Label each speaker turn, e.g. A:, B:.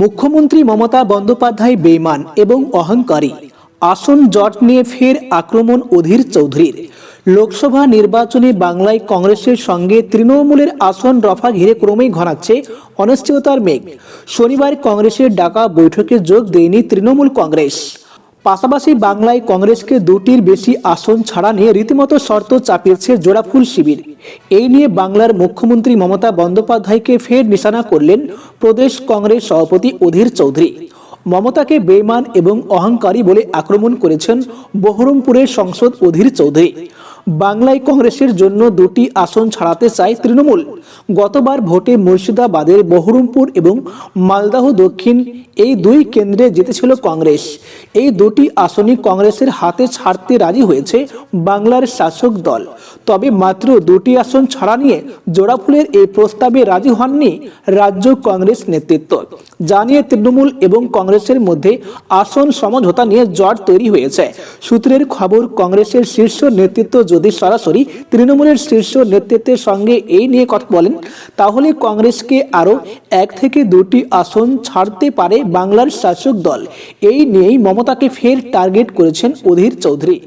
A: মুখ্যমন্ত্রী মমতা বন্দ্যোপাধ্যায় বেইমান এবং অহংকারী। আসন জট নিয়ে ফের আক্রমণ অধীর চৌধুরীর। লোকসভা নির্বাচনে বাংলায় কংগ্রেসের সঙ্গে তৃণমূলের আসন রফা ঘিরে ক্রমেই ঘনাচ্ছে অনিশ্চয়তার মেঘ। শনিবার কংগ্রেসের ডাকা বৈঠকে যোগ দেয়নি তৃণমূল কংগ্রেস। পাশাপাশি বাংলায় কংগ্রেসকে দুটির বেশি আসন ছাড়া নিয়ে রীতিমতো শর্ত চাপিয়েছে জোড়াফুল শিবির। এই নিয়ে বাংলার মুখ্যমন্ত্রী মমতা বন্দ্যোপাধ্যায়কে ফের নিশানা করলেন প্রদেশ কংগ্রেস সভাপতি অধীর চৌধুরী। মমতাকে বেমান এবং অহংকারী বলে আক্রমণ করেছেন বহরমপুরের সংসদ অধীর চৌধুরী। বাংলায় কংগ্রেসের জন্য দুটি আসন ছাড়াতে চায় তৃণমূল। গতবার ভোটে মুর্শিদাবাদের বহরমপুর এবং মালদাহ দক্ষিণ এই দুই কেন্দ্রে জিতেছিল কংগ্রেস। এই দুটি আসনই কংগ্রেসের হাতে ছাড়তে রাজি হয়েছে বাংলার শাসক দল। তবে মাত্র দুটি আসন ছাড়া নিয়ে জোড়াফুলের এই প্রস্তাবে রাজি হননি রাজ্য কংগ্রেস নেতৃত্ব। জানিয়ে তৃণমূল এবং কংগ্রেসের মধ্যে আসন সমঝোতা নিয়ে জট তৈরি হয়েছে। সূত্রের খবর, কংগ্রেসের শীর্ষ নেতৃত্ব যদি সরাসরি তৃণমূলের শীর্ষ নেতৃত্বের সঙ্গে এই নিয়ে কথা বলেন, তাহলে কংগ্রেসকে আরও এক থেকে দুটি আসন ছাড়তে পারে বাংলার শাসক দল। এই নিয়েই মমতাকে ফের টার্গেট করেছেন অধীর চৌধুরী।